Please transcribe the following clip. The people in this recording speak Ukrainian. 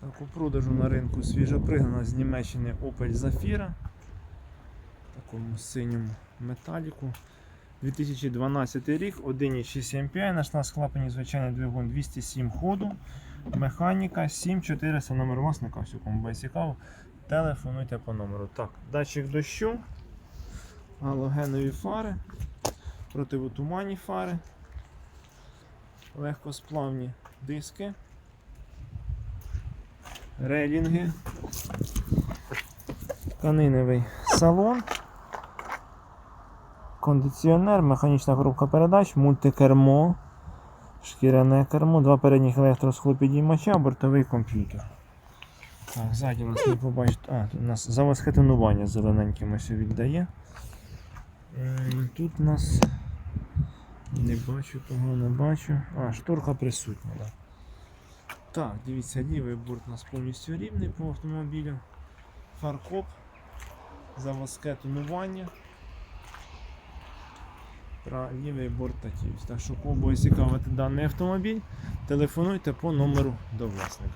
Так, у продажу на ринку свіжопригнана з Німеччини Opel Zafira. В такому синьому металіку. 2012 рік, 1,6 MPI, наш нас клапані звичайний двигун 207 ходу. Механіка 7400 номер власника, все кому буде цікаво. Телефонуйте по номеру. Так, датчик дощу, галогенові фари, противотуманні фари, легкосплавні диски, рейлінги, тканиневий салон, кондиціонер, механічна коробка передач, мультикермо, шкіряне кермо, два передніх електросхлопідіймача, бортовий комп'ютер. Так, ззаді нас не побачите. А, тут у нас завод хетонування зелененьким ось віддає. Тут у нас не бачу, кого не бачу. А, шторка присутня, так. Так, дивіться, лівий борт у нас повністю рівний по автомобілю. Фаркоп, заводське тонування. Лівий борт такий. Так що кого буде цікавити даний автомобіль, телефонуйте по номеру до власника.